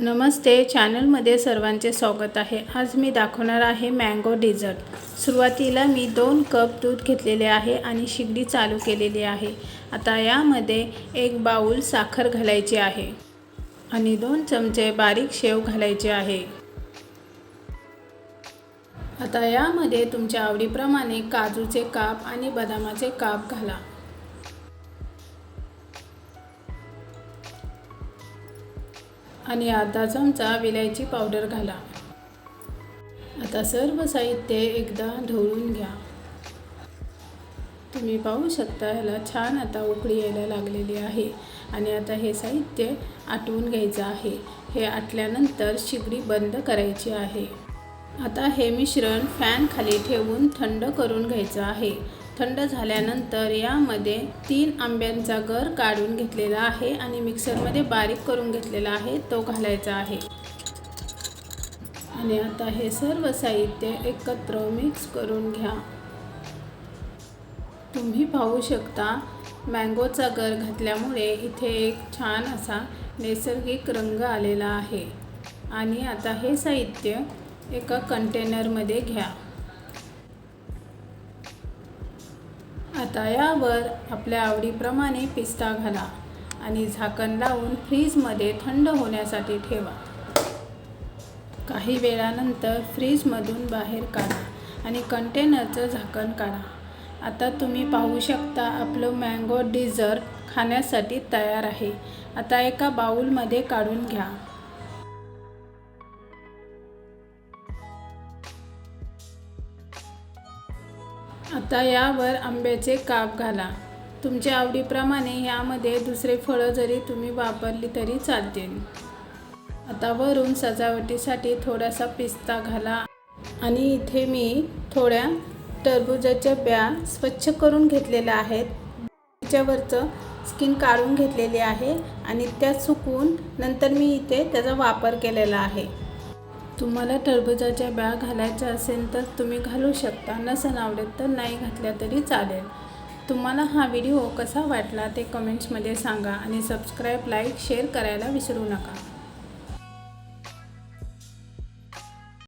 नमस्ते चॅनलमध्ये सर्वांचे स्वागत आहे. आज मी दाखवणार आहे मँगो डेझर्ट. सुरुवातीला मी दोन कप दूध घेतलेले आहे आणि शिगडी चालू केलेली आहे. आता यामध्ये एक बाऊल साखर घालायची आहे आणि दोन चमचे बारीक शेव घालायचे आहे. आता यामध्ये तुमच्या आवडीप्रमाणे काजूचे काप आणि बदामाचे काप घाला. आणि अर्धा चमचा विलायची पावडर घाला. आता सर्व साहित्य एकदा ढवळून घ्या. तुम्ही पाहू शकता ह्याला छान आता उकळी यायला लागलेली आहे. आणि आता हे साहित्य आटवून घ्यायचं आहे. हे आटल्यानंतर शिगडी बंद करायची आहे. आता हे मिश्रण फॅन खाली ठेवून थंड करून घ्यायचं आहे. थंड झाल्यानंतर यामध्ये तीन आंब्यांचा गर काढून घेतलेला आहे आणि मिक्सरमध्ये बारीक करून घेतलेला आहे तो घालायचा आहे. आणि आता हे सर्व साहित्य एकत्र मिक्स करून घ्या. तुम्ही पाहू शकता मँगोचा गर घातल्यामुळे इथे एक छान असा नैसर्गिक रंग आलेला आहे. आणि आता हे साहित्य एका कंटेनरमध्ये घ्या. आता यावर आपल्या आवडीप्रमाणे पिस्ता घाला आणि झाकण लावून फ्रीजमध्ये थंड होण्यासाठी ठेवा. काही वेळानंतर फ्रीजमधून बाहेर काढा आणि कंटेनरचं झाकण काढा. आता तुम्ही पाहू शकता आपलं मँगो डिझर्ट खाण्यासाठी तयार आहे. आता एका बाऊलमध्ये काढून घ्या. आता यावर आंब्याचे काप घाला. तुमच्या आवडीप्रमाणे यामध्ये दुसरे फळं जरी तुम्ही वापरली तरी चालतील. आता वरून सजावटीसाठी थोडासा पिस्ता घाला. आणि इथे मी थोड्या टरबुजाच्या ब्या स्वच्छ करून घेतलेल्या आहेत. त्याच्यावरचं स्किन काढून घेतलेली आहे आणि त्या सुकून नंतर मी इथे त्याचा वापर केलेला आहे. तुम्हाला टरबुजाच्या ब्या घालायच्या असेल तर तुम्ही घालू शकता. नसन आवडत तर नाही घातल्या तरी चालेल. तुम्हाला हा व्हिडिओ कसा वाटला ते कमेंट्समध्ये सांगा आणि सबस्क्राईब लाईक शेअर करायला विसरू नका.